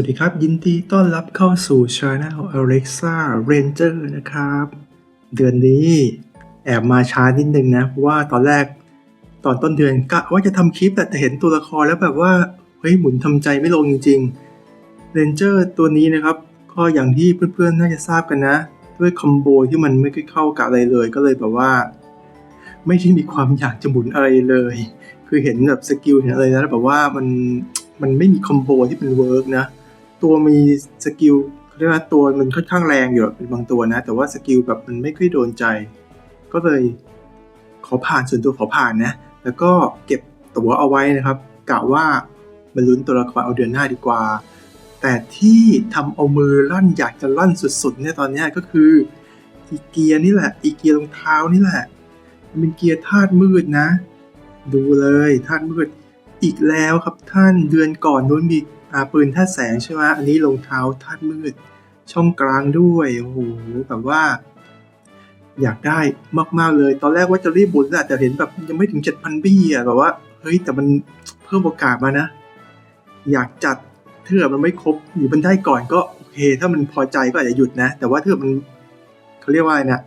สวัสดีครับ ยินดีต้อนรับเข้าสู่ Channel Alexa Ranger นะครับ เดือนนี้แอบมาช้านิดนึงนะ เพราะว่าตอนแรกตอนต้นเดือนกะว่าจะทำคลิปแต่เห็นตัวละครแล้วแบบว่า เฮ้ย หมุนทำใจไม่ลงจริงๆ Ranger ตัวนี้นะครับ ก็อย่างที่เพื่อนๆ น่าจะทราบกันนะ ด้วยคอมโบที่มันไม่ค่อยเข้ากับอะไรเลย ก็เลยแบบว่า ไม่ได้มีความอยากจะหมุนอะไรเลย คือเห็นแบบสกิลเห็นอะไรนะแล้วแบบว่ามันมันไม่มีคอมโบที่เป็นเวิร์กนะ ตัวมีสกิลเรียกว่าตัวมันค่อนข้างแรงอยู่เป็นบางตัวนะ แต่ว่าสกิลแบบมันไม่ค่อยโดนใจ ก็เลยขอผ่านส่วนตัวขอผ่านนะ แล้วก็เก็บตัวเอาไว้นะครับกะว่ามาลุ้นตัวละครเอาเดือนหน้าดีกว่า แต่ที่ทำเอามือลั่นอยากจะลั่นสุดๆเนี่ยตอนนี้ก็คืออีเกียนี่แหละอีเกียรองเท้านี่แหละ มันเป็นเกียร์ธาตุมืดนะ ดูเลยธาตุมืดอีกแล้วครับท่านเดือนก่อนนู้นมี ปืนธาตุแสงใช่ไหมอันนี้รองเท้าธาตุมืด ช่องกลางด้วยโอ้โหแบบว่า อยากได้มากๆเลย ตอนแรกว่าจะรีบบุญแหละแต่เห็นแบบยังไม่ถึง 7,000 บี้อะแบบว่าเฮ้ยแต่มันเพิ่มโอกาสมานะ อยากจัดถ้าเกิดมันไม่ครบหรือมันได้ก่อนก็โอเค ถ้ามันพอใจก็อาจจะหยุดนะ แต่ว่าถ้าเกิดมันเขาเรียกว่าอะไรนะ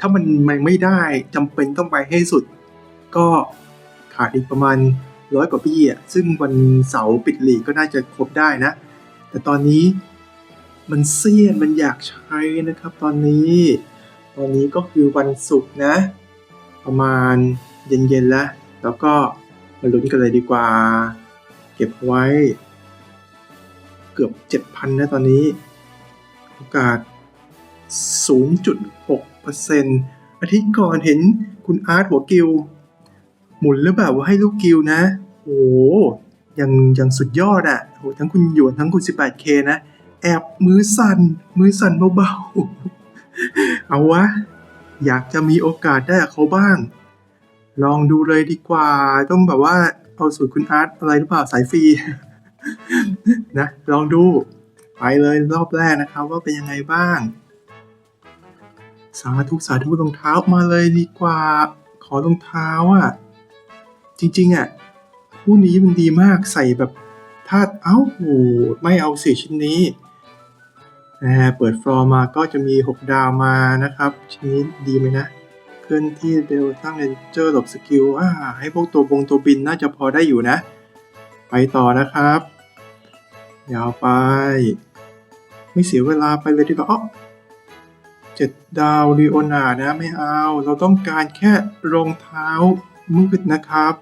ถ้ามันมันไม่ได้จำเป็นต้องไปให้สุด ก็ขาดอีกประมาณ ร้อยกว่าปี้อะซึ่งวันเสาร์ปิดหลีกก็น่าจะครบได้นะ แต่ตอนนี้มันเสี้ยนมันอยากใช้นะครับตอนนี้ ตอนนี้ก็คือวันศุกร์นะ ประมาณเย็นๆแล้ว แล้วก็มาลุ้นกันเลยดีกว่า เก็บไว้ เกือบ 7,000นะตอนนี้ โอกาส 0.6%อาทิตย์ก่อนเห็นคุณอาร์ตหัวกิว หมุนแล้วแบบว่าให้ลูกกิวนะ โอ้ยังยังสุดยอดอะ่ะโหทั้งคุณหยวนทั้งคุณ 18K นะ แอบมือสั่น มือสั่นเบาๆ เอาวะ อยากจะมีโอกาสได้กับเขาบ้าง ลองดูเลยดีกว่า ต้องแบบว่าเอาสูตรคุณอาร์ตอะไรหรือเปล่าสายฟรีนะ ลองดู ไปเลยรอบแรกนะครับว่าเป็นยังไงบ้าง สาธุสาธุรองเท้ามาเลยดีกว่า ขอรองเท้าอะ จริงๆอะคู่นี้มันดีมากใส่แบบถ้าเอ้าโหไม่เอาสี่ชิ้นนี้อ่าเปิดฟลอร์มาก็จะมี 6 ดาวมานะครับ ชิ้นนี้ดีไหมนะเคลื่อนที่เร็วตั้งเลนเจอร์หลบสกิลอ่าให้พวกตัวบงตัวบินน่าจะพอได้อยู่นะ ไปต่อนะครับ ยาวไป ไม่เสียเวลาไปเลยดีกว่าอ๋อเจ็ดดาวลีโอนานะไม่เอา เราต้องการแค่รองเท้า มืดนะครับ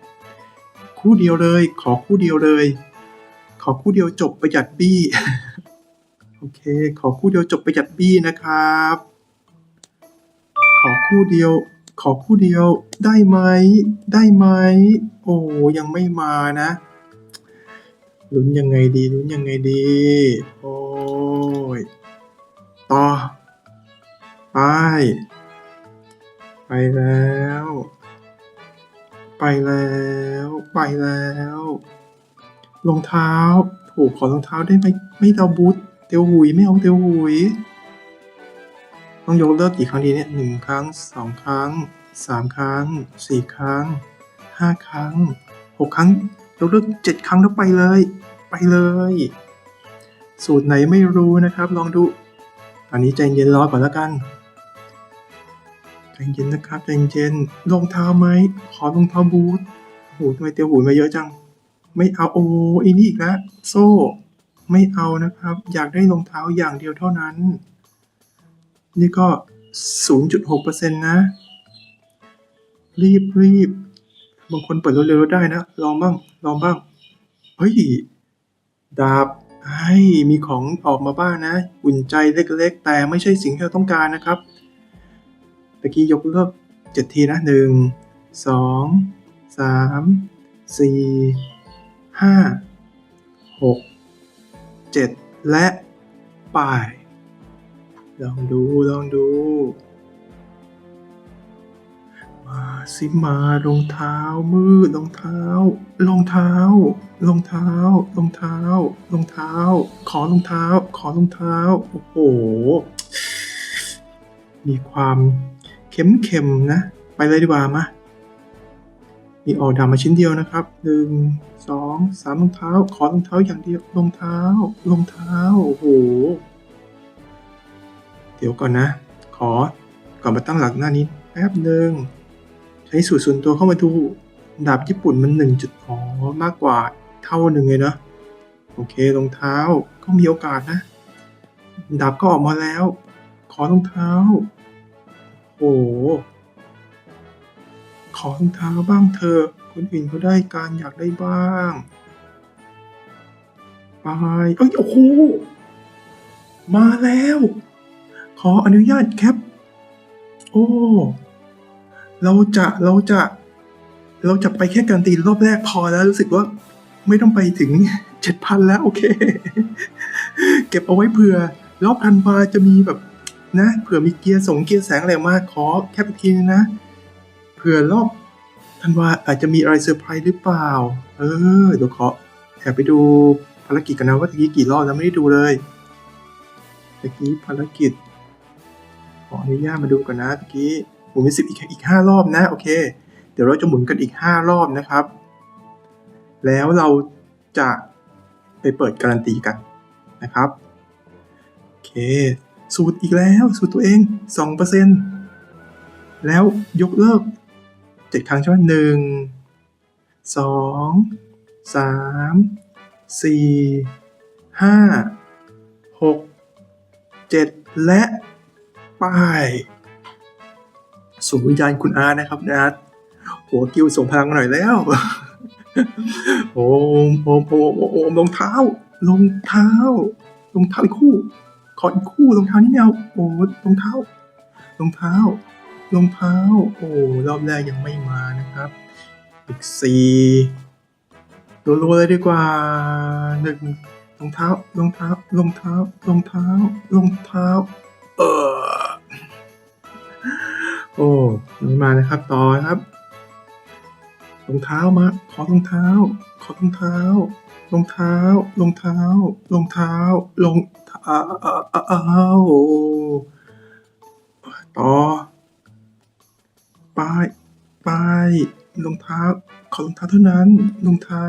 คู่เดียวเลย ขอคู่เดียวเลย ขอคู่เดียวจบประหยัดบี้โอเค ขอคู่เดียวจบประหยัดบี้นะครับ ขอคู่เดียว ขอคู่เดียวได้ไหม ได้ไหม โอ้ยังไม่มานะลุ้นยังไงดีลุ้นยังไงดี โอ้ยต่อ ไป ไปแล้ว ไปแล้ว ไปแล้ว รองเท้าถูกขอรองเท้าได้ไหมไม่เอาบูทเตียวหุยไม่เอาเตียวหุยต้องยกเลิกกี่ครั้งดีเนี่ยหนึ่งครั้งสองครั้งสามครั้งสี่ครั้งห้าครั้งหกครั้งยกเลิกเจ็ดครั้งแล้วไปเลย ไปเลย สูตรไหนไม่รู้นะครับ ลองดู อันนี้ใจเย็นรอก่อนแล้วกัน เย็นนะครับใจเย็นรองเท้าไหมขอรองเท้าบูทโอ้โหทำไมเตียวหูมาเยอะจัง ไม่เอาโอ้อีนี่อีกแล้วโซ่ ไม่เอานะครับ อยากได้รองเท้าอย่างเดียวเท่านั้น นี่ก็ 0.6%นะ รีบรีบบางคนเปิดเร็วๆได้นะ ลองบ้าง ลองบ้าง เฮ้ย ดาบไอ้มีของออกมาบ้างนะ อุ่นใจเล็กๆ แต่ไม่ใช่สิ่งที่เราต้องการนะครับ ตะกี้ยกเลิกเจ็ดทีนะหนึ่งสองสามสี่ห้าหกเจ็ดและป่าย ลองดู ลองดู มาสิมารองเท้ามืดรองเท้ารองเท้ารองเท้ารองเท้ารองเท้า ขอรองเท้า ขอรองเท้า โอ้โห มีความ เข็มๆนะ ไปเลยดีกว่ามามีออกดาบมาชิ้นเดียวนะครับหนึ่งสองสามรองเท้า ขอรองเท้าอย่างเดียวรองเท้ารองเท้าโอ้โหเดี๋ยวก่อนนะ ขอก่อนมาตั้งหลักหน้านี้แป๊บหนึ่งใช้สูตรส่วนตัวเข้ามาดูดาบญี่ปุ่นมันหนึ่งจุดอ๋อมากกว่าเท่าหนึ่งเลยเนาะโอเครองเท้าก็มีโอกาสนะดาบก็ออกมาแล้ว ขอรองเท้า โห ขอรองเท้าบ้างเถอะ คนอื่นเขาได้การอยากได้บ้าง ไป เอ้ย โอ้โห มาแล้ว ขออนุญาตแคป โอ้ เราจะ เราจะ เราจะไปแค่การตีรอบแรกพอแล้วรู้สึกว่าไม่ต้องไปถึงเจ็ดพันแล้ว โอเค เก็บเอาไว้เผื่อรอบพันวาจะมีแบบ นะเผื่อมีเกียร์ส่งเกียร์แสงอะไรมาขอแคปอีกทีนึงนะเผื่อรอบธันวาอาจจะมีอะไรเซอร์ไพรส์หรือเปล่า เออเดี๋ยวขอแอบไปดูภารกิจกันนะว่าตะกี้กี่รอบแล้วไม่ได้ดูเลยตะกี้ภารกิจ ขออนุญาตมาดูก่อนนะตะกี้หมุนเป็นสิบอีกอีกห้ารอบนะโอเค เดี๋ยวเราจะหมุนกันอีกห้ารอบนะครับ แล้วเราจะไปเปิดการันตีกันนะครับ โอเค สูตรอีกแล้ว สูตรตัวเองสองเปอร์เซ็นแล้วยกเลิกเจ็ดครั้งใช่ไหมหนึ่งสองสามสี่ห้าหกเจ็ดและป้ายส่งวิญญาณคุณอานะครับนะหัวกิวส่งพลังมาหน่อยแล้วโอมโอมโอมโอมโอมรองเท้ารองเท้ารองเท้าอีกคู่ ขออีกคู่รองเท้านี่ไม่เอาโอ้รองเท้ารองเท้ารองเท้า โอ้รอบแรกยังไม่มานะครับอีกสี่รัวๆเลยดีกว่าหนึ่งรองเท้ารองเท้ารองเท้ารองเท้ารองเท้า เออโอ้ยังไม่มานะครับต่อครับรองเท้ามาขอรองเท้า ขอรองเท้ารองเท้ารองเท้ารองเท้ารอง ต่อ ป้าย ป้ายรองเท้า ขอรองเท้าเท่านั้นรองเท้า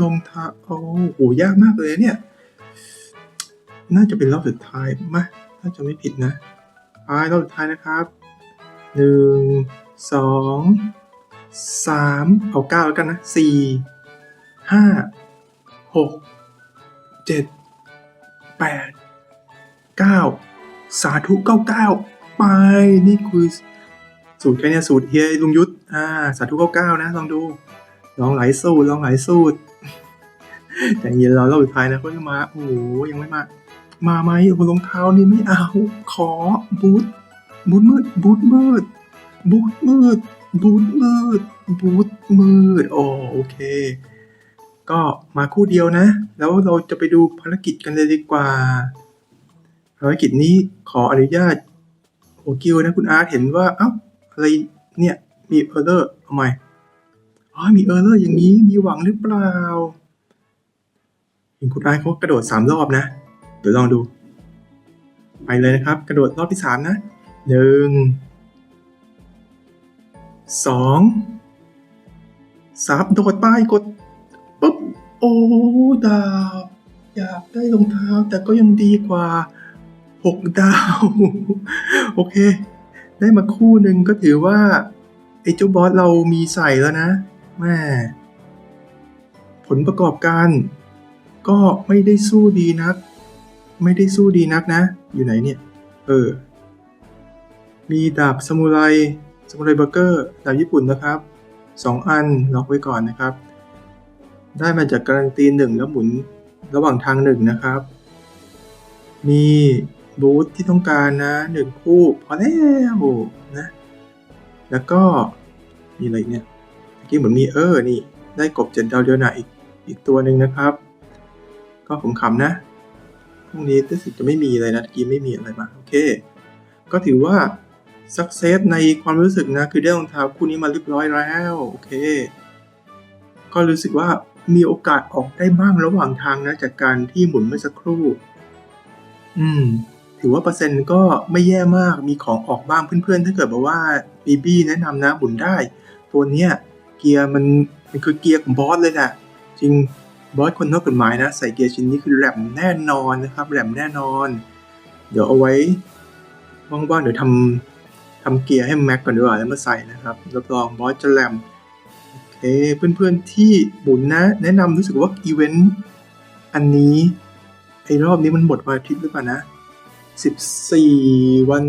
รองเท้า โอ้โห ยากมากเลยเนี่ย น่าจะเป็นรอบสุดท้ายมะถ้าจะไม่ผิดนะป้ายรอบสุดท้ายนะครับหนึ่งสองสามเอาเก้าแล้วกันนะสี่ห้าหกเจ็ดแปด เก้าสาธุเก้าเก้าไป นี่คือสูตรแค่เนี้ยสูตรเฮียลุงยุทธอ่าสาธุเก้าเก้านะ ลองดู ลองหลายสูตร ลองหลายสูตรแต่เย็นเรารอบสุดท้ายนะก็จะมา โอ้โหยังไม่มา มาไหมโอ้รองเท้านี่ไม่เอา ขอบูทบูทมืดบูทมืดบูทมืดบูทมืดบูทมืดโอโอเค ก็มาคู่เดียวนะ แล้วเราจะไปดูภารกิจกันเลยดีกว่า ภารกิจนี้ขออนุญาตโอกิวนะคุณอาร์ตเห็นว่า เอ้า อะไรเนี่ย มีเออร์เลอร์ทำไมอ๋อมีเออร์เลอร์อย่างนี้ มีหวังหรือเปล่า เห็นคุณอาร์ตเขากระโดดสามรอบนะ เดี๋ยวลองดู ไปเลยนะครับ กระโดดรอบที่สามนะหนึ่งสองสามโดดไปกดปุ๊บ โอ้ดาวอยากได้รองเท้าแต่ก็ยังดีกว่า หกดาว โอเค ได้มาคู่หนึ่งก็ถือว่าไอ้เจ้าบอสเรามีใส่แล้วนะแม่ผลประกอบการ ก็ไม่ได้สู้ดีนัก ไม่ได้สู้ดีนักนะ อยู่ไหนเนี่ย เออ มีดาบซามูไรซามูไรเบอร์เกอร์ดาบญี่ปุ่นนะครับสองอันล็อกไว้ก่อนนะครับ ได้มาจากการันตีหนึ่งแล้วหมุนระหว่างทางหนึ่งนะครับ มี บูธที่ต้องการนะหนึ่งคู่พอแล้วนะ แล้วก็มีอะไรเนี่ยเมื่อกี้เหมือนมีเออนี่ ได้กบเจ็ดดาวเดียวหนาอีกอีกตัวหนึ่งนะครับ ก็ผมขำนะพรุ่งนี้รู้สึกจะไม่มีอะไรนะเมื่อกี้ไม่มีอะไรมาโอเค ก็ถือว่าสักเซสในความรู้สึกนะ คือได้รองเท้าคู่นี้มาเรียบร้อยแล้วโอเค ก็รู้สึกว่ามีโอกาสออกได้บ้างระหว่างทางนะ จากการที่หมุนเมื่อสักครู่ อืม ถือว่าเปอร์เซ็นต์ก็ไม่แย่มากมีของออกบ้างเพื่อนๆ ถ้าเกิดบอกว่าบีบี้แนะนำนะหมุนได้ ตัวเนี้ยเกียร์มันมันคือเกียร์ของบอสเลยแหละจริงบอสคนนอกกฎหมายนะ ใส่เกียร์ชิ้นนี้คือแหลมแน่นอนนะครับแหลมแน่นอน เดี๋ยวเอาไว้ว่างๆเดี๋ยวทำทำเกียร์ให้แม็กก่อนดีกว่าแล้วมาใส่นะครับรับรองบอสจะแหลมโอเคเพื่อนๆที่หมุนนะ แนะนำรู้สึกว่าอีเวนต์อันนี้ไอ้รอบนี้มันหมดวันอาทิตย์หรือเปล่านะ สิบสี่วัน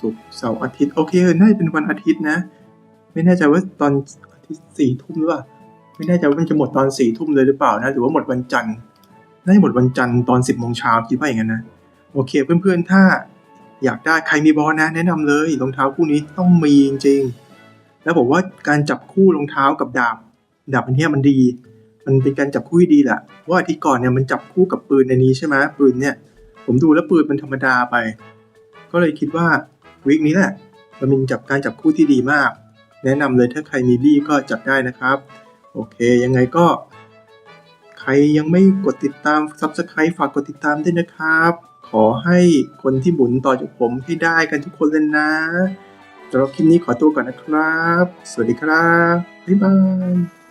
ศุกร์เสาร์อาทิตย์ โอเคเออน่าจะเป็นวันอาทิตย์นะ ไม่แน่ใจว่าตอนอาทิตย์สี่ทุ่มหรือเปล่า ไม่แน่ใจว่ามันจะหมดตอนสี่ทุ่มเลยหรือเปล่านะ หรือว่าหมดวันจันทร์น่าจะหมดวันจันทร์ตอนสิบโมงเช้าคิดว่าอย่างนั้นนะ โอเคเพื่อนๆ ถ้าอยากได้ใครมีบอลนะ แนะนำเลยรองเท้าคู่นี้ต้องมีจริงๆ แล้วบอกว่าการจับคู่รองเท้ากับดาบ ดาบอันนี้มันดี มันเป็นการจับคู่ที่ดีแหละว่าอาทิตย์ก่อนเนี่ยมันจับคู่กับปืนในนี้ใช่ไหมปืนเนี่ย ผมดูแล้วปืนมันธรรมดาไป ก็เลยคิดว่าวีคนี้แหละมันเป็นจับการจับคู่ที่ดีมาก แนะนำเลยถ้าใครมีลี่ก็จับได้นะครับ โอเค ยังไงก็ ใครยังไม่กดติดตาม Subscribe ฝากกดติดตามด้วยนะครับ ขอให้คนที่หมุนต่อจากผมให้ได้กันทุกคนเลยนะสำหรับคลิปนี้ขอตัวก่อนนะครับ สวัสดีครับ บ๊ายบาย